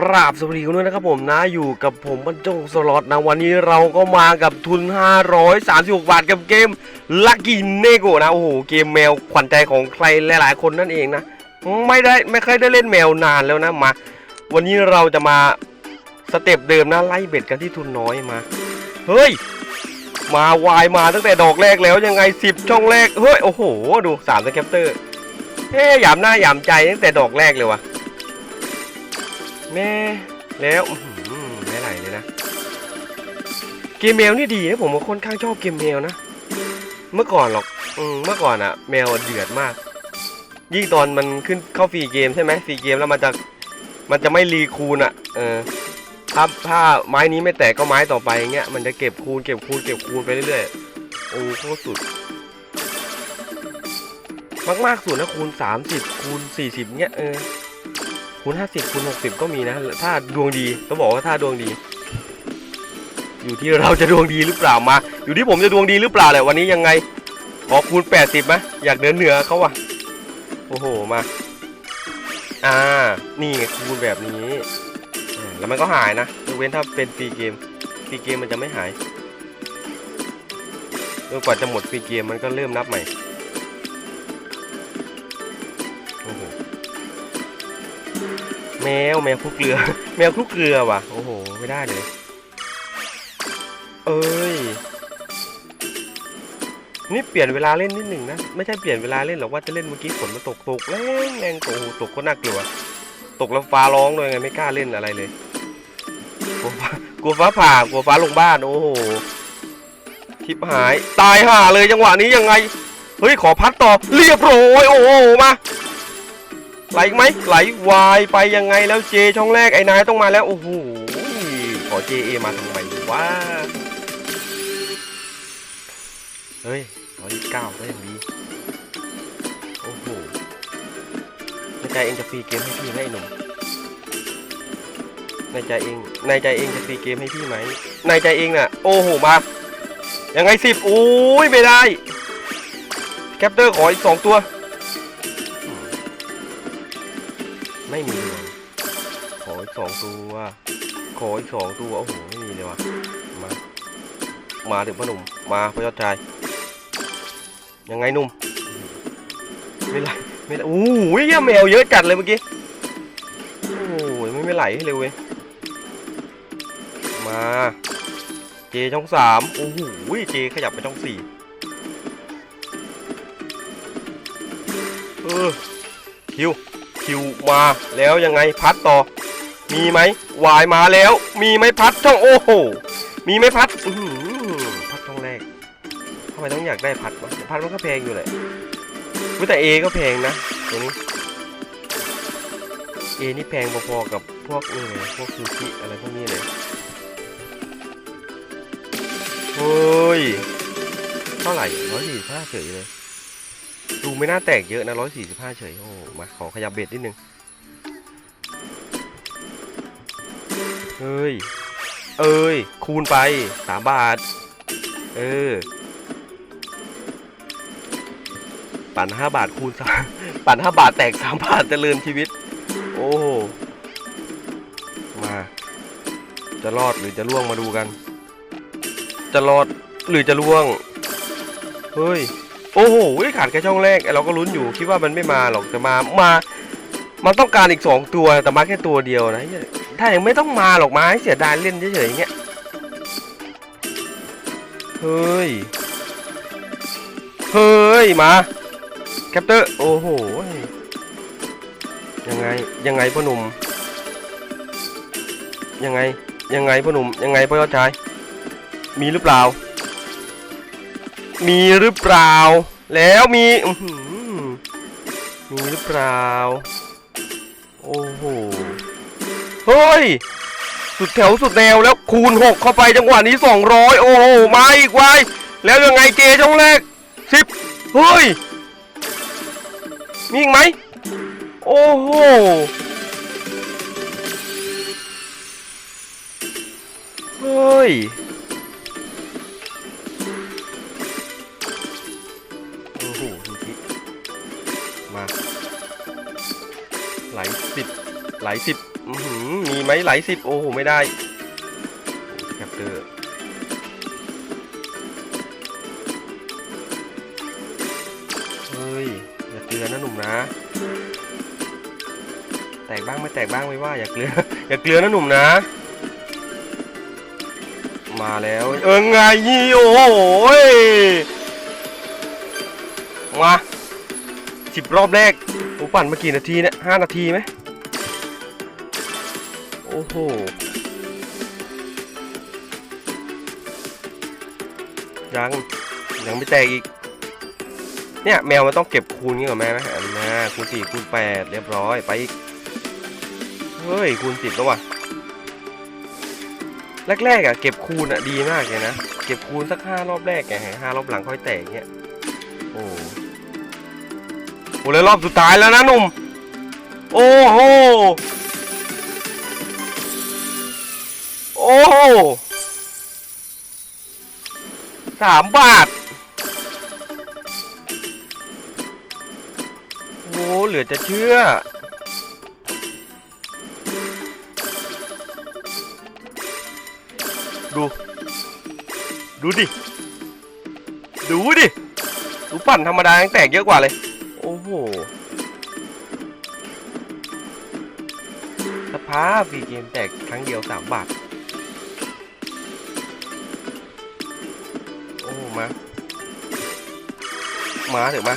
กราบสวัสดีคุณด้วยนะครับผมนะอยู่กับผมบรรจงสล็อตนะวันนี้เราก็มากับทุน 536 บาทกับเกมลักกี้เนโกนะโอ้โหเกมแมวขวัญใจของใครหลายๆคนนั่นเองนะ ไม่ได้ไม่เคยได้เล่นแมวนานแล้วนะมา วันนี้เราจะมาสเต็ปเดิมนะไล่เบ็ดกันที่ทุนน้อยมาเฮ้ย มาวายมาตั้งแต่ดอกแรกแล้วยังไง 10 ช่องแรกเฮ้ยโอ้โห ดู3สแคปเตอร์เฮ้ยหยามหน้าหยามใจตั้งแต่ดอกแรกเลยวะ แม่แล้วอื้อหือไม่ไหลเลยนะ เกมแมวนี่ดีนะผมค่อนข้างชอบเกมแมวนะ เมื่อก่อนหรอกอืมเมื่อก่อนอะแมวเดือดมาก ยิ่งตอนมันขึ้นเข้าฟรีเกมใช่ไหมฟรีเกมแล้วมันจะมันจะไม่รีคูณอะเออถ้าถ้าไม้นี้ไม่แตกก็ไม้ต่อไปอย่างเงี้ยมันจะเก็บคูณเก็บคูณเก็บคูณไปเรื่อยๆโอ้โคตรสุดมากๆสุดนะคูณ 30 คูณ 40เงี้ยเออ คูณ50คูณ60ก็มีนะ ถ้าดวงดีต้องบอกว่าถ้าดวงดี อยู่ที่เราจะดวงดีหรือเปล่ามา อยู่ที่ผมจะดวงดีหรือเปล่าแหละวันนี้ยังไงขอคูณ80ไหมอยากเดินเหนือเขาว่ะโอ้โหมาอ่า นี่คูณแบบนี้แล้วมันก็หายนะยกเว้นถ้าเป็นฟรีเกมฟรีเกมมันจะไม่หายจนกว่าจะหมดฟรีเกมมันก็เริ่มนับใหม่ แมวแมวคลุกเกลือ แมวคลุกเกลือว่ะ โอ้โห ไม่ได้เลย เอ้ย นี่เปลี่ยนเวลาเล่นนิดหนึ่งนะ ไม่ใช่เปลี่ยนเวลาเล่นหรอกว่าจะเล่นเมื่อกี้ฝนมันตกตกแรงแรงตกโอ้โหตกก็น่ากลัว ตกแล้วฟ้าร้องด้วยไงไม่กล้าเล่นอะไรเลยกลัวฟ้ากลัวฟ้าผ่ากลัวฟ้าลงบ้าน โอ้โหทิปหาย ตายห่าเลยจังหวะนี้ยังไง เฮ้ยขอพัดต่อเรียบร้อย โอ้โหมา ไหลไหมไหลวายไปยังไงแล้วเจช่องแรกไอ้นายต้องมาแล้วโอ้โหขอเจเอมาทำไมวะเฮ้ยร้อยเก้าได้อย่างดีโอ้โหในใจเองจะฟรีเกมให้พี่ไหมหนุ่มในใจเองในใจเองจะฟรีเกมให้พี่ไหมในใจเองน่ะโอ้โหมายังไงสิบโอ้ยไม่ได้แคปเตอร์ขออีกสองตัว ไม่มีเลยขออีกสองตัว ขออีกสองตัว โอ้โห ไม่มีเลยว่ะ มา มาถึงพ่อหนุ่ม มาพ่อยอดชาย ยังไงหนุ่ม ไม่ไหล ไม่ไหลโอ้โหเหี้ยแมวเยอะจัดเลยเมื่อกี้ โอ้ยไม่ไม่ไหลให้เลยเว้ย มา เจช่องสามโอ้โห เจขยับไปช่องสี่เออคิว คิวมาแล้วยังไงพัดต่อ มีไหมวายมาแล้ว มีไหมพัดช่องโอ้โห มีไหมพัดพัดช่องแรกทำไมต้องอยากได้พัดวะพัดมันก็แพงอยู่แหละเว้ยแต่เอก็แพงนะตัวนี้เอนี่แพงพอๆกับพวกเลยพวกซูชิอะไรพวกนี้เลยเฮ้ยเท่าไหร่ร้อยสี่สิบห้าเฉยเลย ดูไม่น่าแตกเยอะนะร้อยสี่สิบห้าเฉย โอ้มาขอขยับเบ็ดนิดนึงเฮ้ย เอ้ย คูณไปสามบาท เออ ปั่นห้าบาทคูณสามปั่นห้าบาทแตกสามบาทเจริญชีวิต โอ้มา จะรอดหรือจะล่วงมาดูกัน จะรอดหรือจะล่วง เฮ้ย โอ้โหขาดแค่ช่องแรกเราก็ลุ้นอยู่คิดว่ามันไม่มาหรอกแต่มามา มันต้องการอีกสองตัวแต่มาแค่ตัวเดียวนะเหี้ยถ้ายังไม่ต้องมาหรอกมาให้เสียดายเล่นเฉยๆอย่างเงี้ยเฮ้ยเฮ้ยมาแคปเตอร์โอ้โหยังไงยังไงพ่อหนุ่มยังไงยังไงพ่อหนุ่มยังไงพ่อชายมีหรือเปล่า มีหรือเปล่า แล้วมีมีหรือเปล่า โอ้โห เฮ้ย สุดแถวสุดแนวแล้วคูณหกเข้าไปจังหวะนี้สองร้อยโอ้โห มาอีกไวแล้วยังไงเจช่องแรกสิบเฮ้ย มีอีกไหม โอ้โหเฮ้ย มาไหลสิบไหลสิบมีไหมหลายสิบโอ้โห ไม่ได้แคปเตอร์เฮ้ย อย่าเกลือนะหนุ่มนะ แตกบ้างไม่แตกบ้างไม่ว่า อย่าเกลือ อย่าเกลือนะหนุ่มนะ มาแล้ว เออไงยี่โอ้โหยมาสิบรอบแรกโอ้ปั่นมากี่นาทีเนี่ยห้านาทีไหม อ้โหยังยังไม่แตกอีก เนี่ยแมวมันต้องเก็บคูณงี้ก่อนแม่ไหมนะคูณสี่คูณแปดเรียบร้อยไปอีก เฮ้ยคูณสิบแล้วว่ะ แรกๆอะเก็บคูณอะดีมากเลยนะ เก็บคูณสักห้ารอบแรกไงห้ารอบหลังค่อยแตกเงี้ยโอ้โหเลยรอบสุดท้ายแล้วนะหนุ่ม โอ้โห อ้โหสามบาท โอ้เหลือจะเชื่อ ดู ดูดิ ดูดิ ดูปั่นธรรมดายังแตกเยอะกว่าเลย โอ้โห สภาพฟรีเกมแตกครั้งเดียวสามบาท มามาเถอะมา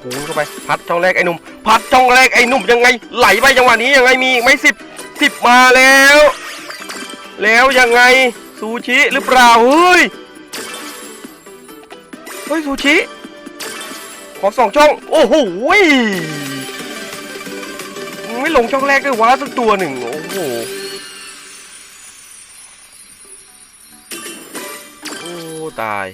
คูณเข้าไป พัดช่องแรกไอ้หนุ่ม พัดช่องแรกไอ้หนุ่มยังไง ไหลไปจังหวะนี้ยังไงมีอีกไหม่สิบสิบมาแล้ว แล้วยังไงซูชิหรือเปล่าเฮ้ยเฮ้ยซูชิขอสองช่อง โอ้โหไม่ลงช่องแรกด้วยวะสักตัวหนึ่ง โอ้โหโอ้ตาย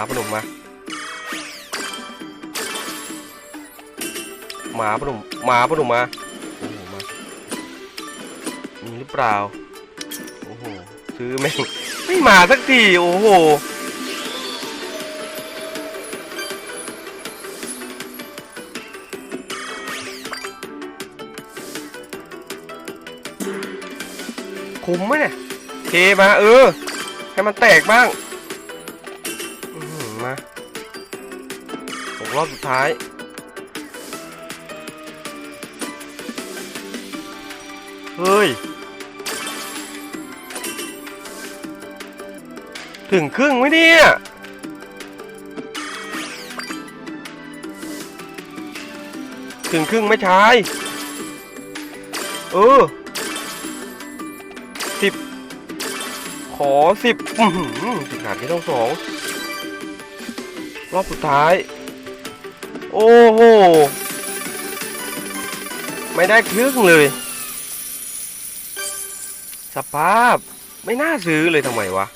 มาพ่อหนุ่มมาหมาพ่อหนุ่มหมาพ่อหนุ่มมาโอ้โหมามีหรือเปล่าโอ้โหซื้อแม่งไม่มาสักทีโอ้โหคุ้มไหมเนี่ยเทมาเออ ให้มันแตกบ้าง มาหกรอบสุดท้าย เฮ้ย ถึงครึ่งไหมเนี่ย ถึงครึ่งไม่ชายเออสิบขอสิบอือหือสิบขาดแค่ต้องสอง รอบสุดท้าย โอ้โห ไม่ได้ครึ่งเลย สภาพไม่น่าซื้อเลยทำไมวะ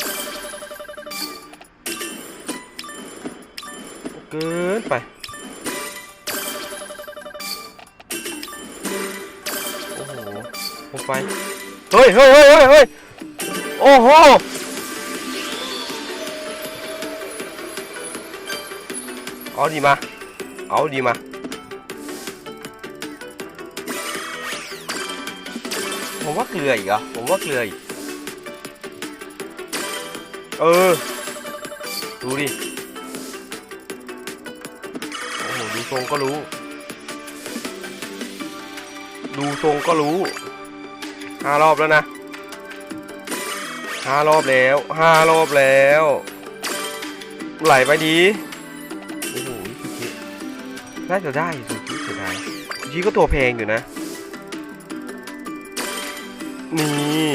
เกินไป โอ้โหไป เฮ้ยเฮ้ยเฮ้ยเฮ้ยโอ้โห เอาดีมา เอาดีมา ผมว่าเกลืออีกเหรอ ผมว่าเกลืออีก เออ ดูดิ โอ้โห ดูทรงก็รู้ ดูทรงก็รู้ห้ารอบแล้วนะห้ารอบแล้วห้ารอบแล้ว ไหลไปดี น่าจะได้สุจิเสียดายสุจิก็ตัวแพงอยู่นะ นี่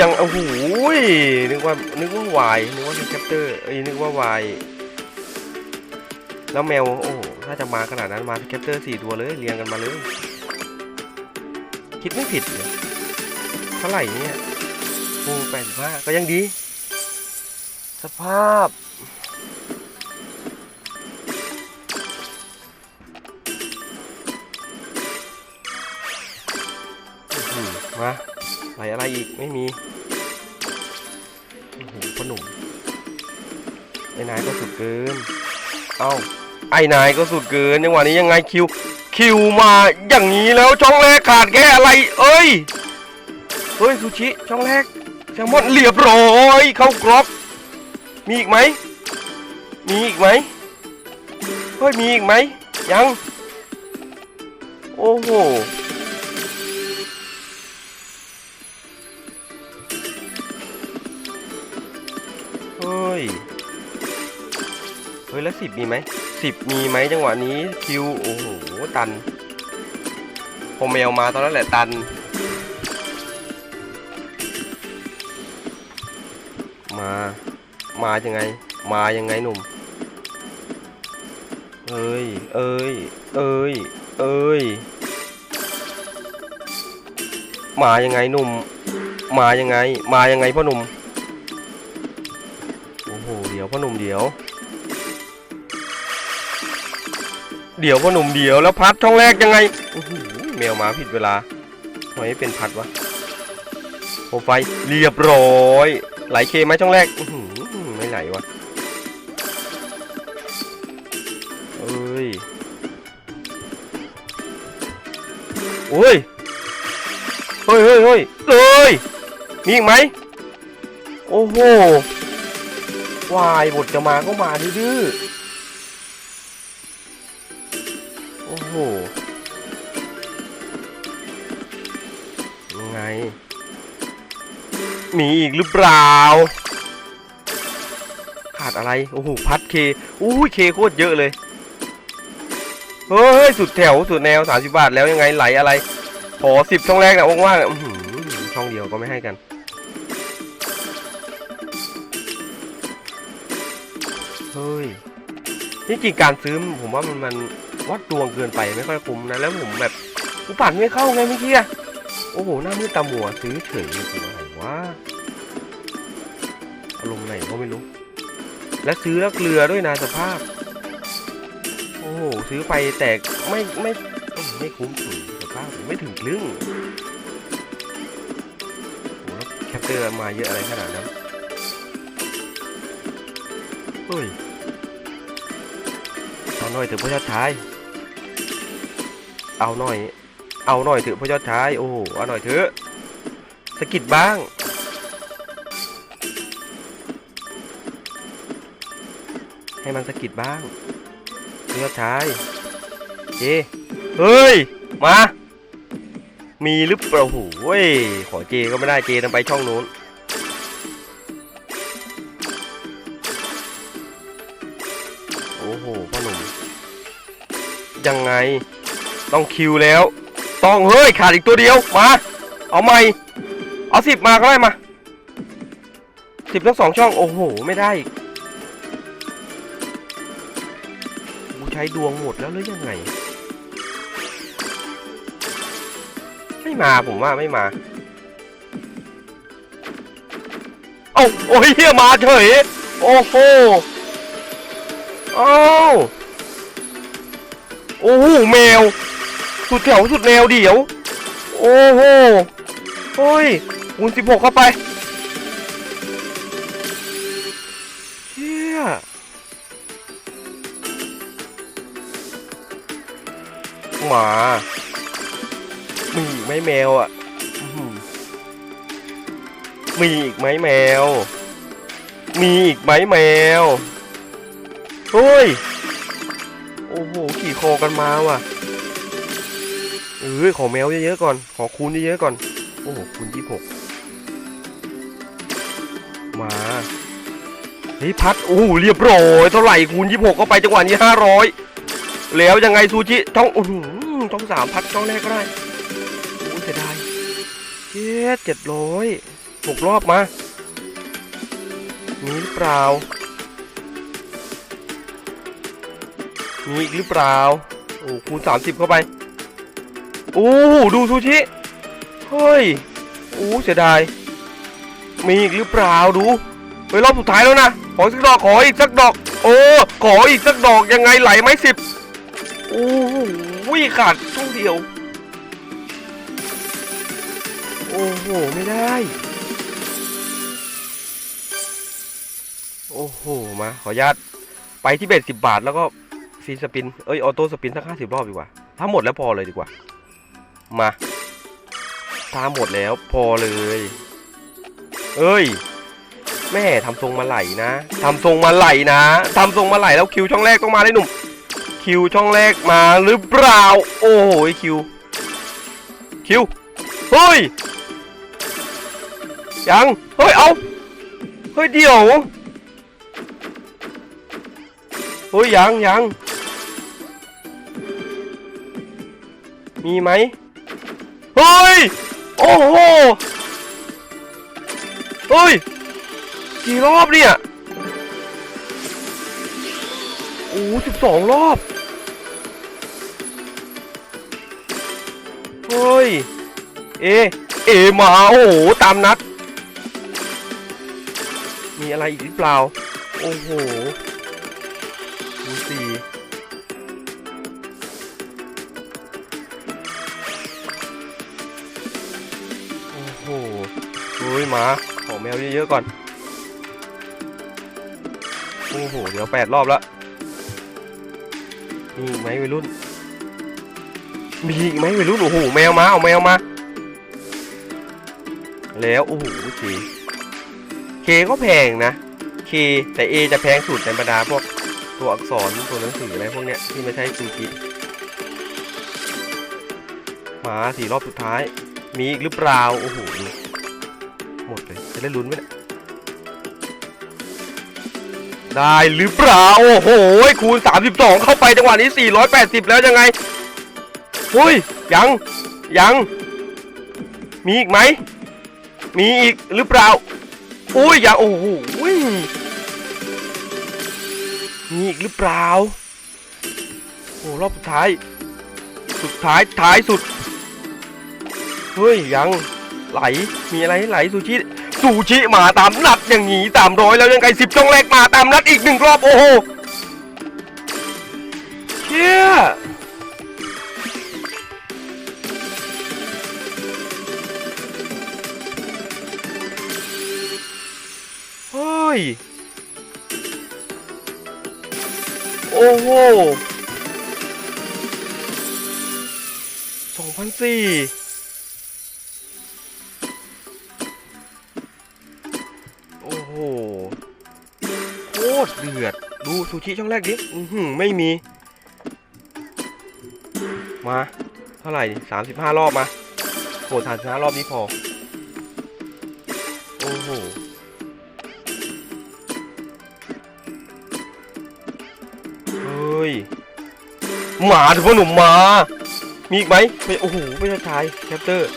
ยังโอ้โหนึกว่านึกว่าวายนึกว่าเป็นแคปเตอร์เอ้ยนึกว่าวายแล้วแมวโอ้หถ้าจะมาขนาดนั้นมาแคปเตอร์สี่ตัวเลยเรียงกันมาเลย คิดไม่ผิดเลยเท่าไหร่เนี่ยโอ้แปดสิบห้าก็ยังดี สภาพ อะไรอีกไม่มีโอ้โหพ่อหนุ่มไอ้นายก็สุดเกิน เอ้า ไอ้นายก็สุดเกินจังหวะนี้ยังไงคิว คิวมาอย่างนี้แล้วช่องแรกขาดแค่อะไร เอ้ย เฮ้ยซูชิช่องแรกแซลมอนเรียบร้อยเข้ากรอบมีอีกไหม มีอีกไหม เฮ้ยมีอีกไหม ยัง โอ้โห เฮ้ยแล้วสิบมีไหมสิบมีไหมจังหวะนี้คิวโอ้โหตันพอแมวมาตอนนั้นแหละตัน มา มายังไง มายังไงหนุ่ม เอ้ย เอ้ย เอ้ย เอ้ย มายังไงหนุ่ม มายังไง มายังไงพ่อหนุ่ม โอ้โห เดี๋ยวพ่อหนุ่มเดี๋ยว เดี๋ยวพ่อหนุ่มเดี๋ยวแล้วพัดช่องแรกยังไงแมวมาผิดเวลาทำไมไม่เป็นพัดวะโอไฟเรียบร้อย ไหลเคไหมช่องแรกไม่ไหลวะเอ้ยโอ้ยเฮ้ยเฮ้ยเฮ้ยเลยมีอีกไหมโอ้โหวายบทจะมาก็มาดื้อ โอ้โห ยังไง มีอีกหรือเปล่า ขาดอะไร โอ้โห พัดเคอู้ยเคโคตรเยอะเลย เฮ้ย สุดแถว สุดแนว 30 บาทแล้วยังไงไหลอะไร ขอสิบช่องแรกนะว่างๆอื้อหือช่องเดียวก็ไม่ให้กันเฮ้ย นี่จริงการซื้อผมว่ามันมัน วัดดวงเกินไปไม่ค่อยคุ้มนะแล้วผมแบบกูปั่นไม่เข้าไงเมื่อกี้โอ้โหหน้ามืดตามัวซื้อเฉยจริงๆอะไรวะอารมณ์ไหนก็ไม่รู้ และซื้อแล้วเกลือด้วยนะสภาพ โอ้โหซื้อไปแต่ไม่ไม่ไม่คุ้มถึงสภาพไม่ถึงครึ่งโอ้แล้วแคปเตอร์มาเยอะอะไรขนาดนั้นเฮ้ย หน่อยเถอะพ่อยอดชาย เอาหน่อย เอาหน่อยเถอะพ่อยอดชาย โอ้โห เอาหน่อยเถอะสกิดบ้างให้มันสะกิดบ้างพ่อยอดชายเจเฮ้ย มา มีหรือเปล่าโอ้โหเว้ยขอเจก็ไม่ได้เจนำไปช่องนู้น ยังไง ต้องคิวแล้ว ต้องเฮ้ยขาดอีกตัวเดียวมา เอาใหม่ เอาสิบมาก็ได้มาสิบทั้งสองช่อง โอ้โห ไม่ได้อีกกูใช้ดวงหมดแล้วหรือยังไง ไม่มาผมว่าไม่มาเอ้าโอ้ยเฮียมาเฉย โอ้โห เอ้า โอ้โหแมว สุดแถวสุดแนวเดี๋ยว โอ้โหเฮ้ยคูณสิบหกเข้าไปเชี่ยหมามีอีกไหมแมวอะมีอีกไหมแมว มีอีกไหมแมว เฮ้ย โอ้โห ขี่คอกันมาว่ะเออขอแมวเยอะๆก่อน ขอคูณเยอะๆก่อน โอ้โหคูณยี่หกมาเฮ้ยพัด โอ้โหเรียบร้อยเท่าไหร่คูณยี่หกก็ไปจังหวะนี้ห้าร้อยแล้วยังไงซูชิช่องโอ้โหช่องสามพัดช่องแรกก็ได้โอ้เสียดายเจ็ดเจ็ดร้อยหกรอบมามีหรือเปล่า มีอีกหรือเปล่า โอ้คูณสามสิบเข้าไป โอ้ดูซูชิ เฮ้ย โอ้เสียดาย มีอีกหรือเปล่าดู ไปรอบสุดท้ายแล้วนะ ขออีกสักดอก ขออีกสักดอก โอ้ ขออีกสักดอกยังไงไหลไหมสิบโอ้โหขาดช่วงเดียวโโอ้โห ไม่ได้ โอ้โห มา ขออนุญาตไปที่เบ็ดสิบบาทแล้วก็ ฟรีสปิน เอ้ย ออโต้สปินสักห้าสิบรอบดีกว่า ถ้าหมดแล้วพอเลยดีกว่า มาถ้าหมดแล้วพอเลย เอ้ย แม่ทำทรงมาไหลนะทำทรงมาไหลนะทำทรงมาไหลแล้วคิวช่องแรกต้องมาเลยหนุ่ม คิวช่องแรกมาหรือเปล่า โอ้โหคิว คิว เฮ้ย ยัง เฮ้ย เอา เฮ้ยเดี๋ยว เฮ้ยยังยัง มีไหมเฮ้ย โอ้โหเฮ้ย กี่รอบเนี่ย โอ้สิบสองรอบ เฮ้ย เอ เอมา โอ้โห ตามนัด มีอะไรอีกหรือเปล่า โอ้โหดูสี่ ยหมาขอแมวเยอะๆก่อนโอ้โหเดี๋ยวแปดรอบแล้วมีอีกไหมวัยรุ่น มีอีกไหมวัยรุ่นโอ้โหแมวมาเอาแมวมา แล้วโอ้โหเคเคก็แพงนะเคแต่ A จะแพงสุดในบรรดาพวกตัวอักษรตัวหนังสืออะไรพวกเนี้ยที่ไม่ใช่ซูกิมาสี่รอบสุดท้าย มีอีกหรือเปล่าโอ้โห หมดเลย จะได้ลุ้นไหมเนี่ยได้หรือเปล่า โอ้โห คูณ 32 เข้าไปจังหวะนี้ 480 แล้วยังไงเฮ้ย ยัง ยัง มีอีกไหม มีอีกหรือเปล่า อุ้ยอย่าโอ้โหมีอีกหรือเปล่า โอ้รอบสุดท้าย สุดท้ายท้ายสุด เฮ้ย ยัง ไหล มีอะไรไหลซูชิ ซูชิมาตามนัดอย่างงี้ตามร้อยแล้วยังไงสิบช่องแรกมาตามนัดอีกหนึ่งรอบโอ้โหเชี่ยเฮ้ย โอ้โหสองพันสี่ ซูชิช่องแรกดิอือหือไม่มี มา เท่าไหร่สามสิบห้ารอบมาโหสามสิบห้ารอบนี้พอ โอ้โหเฮ้ย หมาถือว่าหนุ่มมา มีอีกไหมไม่โอ้โห ไม่ใช่ชายแคปเตอร์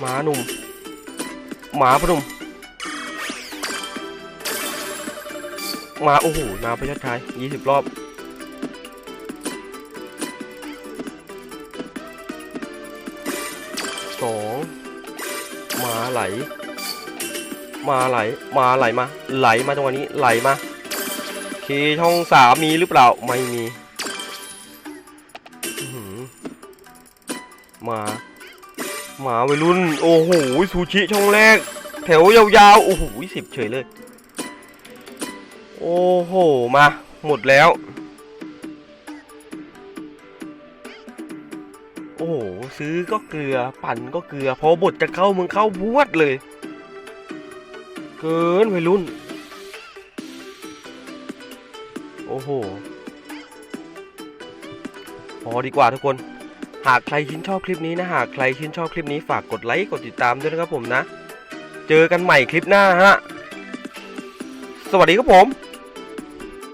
หมาหนุ่ม หมาพนุ่มมา โอ้โหนาพยัญชนะยี่สิบรอบ สองหมาไหลหมาไหลหมาไหล มาไหล มาจังวะนี้ ไหลมาเคช่องสามมีหรือเปล่า ไม่มี หมาวัยรุ่น โอ้โหซูชิช่องแรก แถวยาวๆ โอ้โหสิบเฉยเลย โอ้โห มา หมดแล้ว โอ้โห ซื้อก็เกลือ ปั่นก็เกลือ พอบทจะเข้ามึงเข้าพวดเลย เกินวัยรุ่น โอ้โห พอดีกว่าทุกคน หากใครชื่นชอบคลิปนี้นะหากใครชื่นชอบคลิปนี้ฝากกดไลค์กดติดตามด้วยนะครับผมนะ เจอกันใหม่คลิปหน้าฮะ สวัสดีครับผม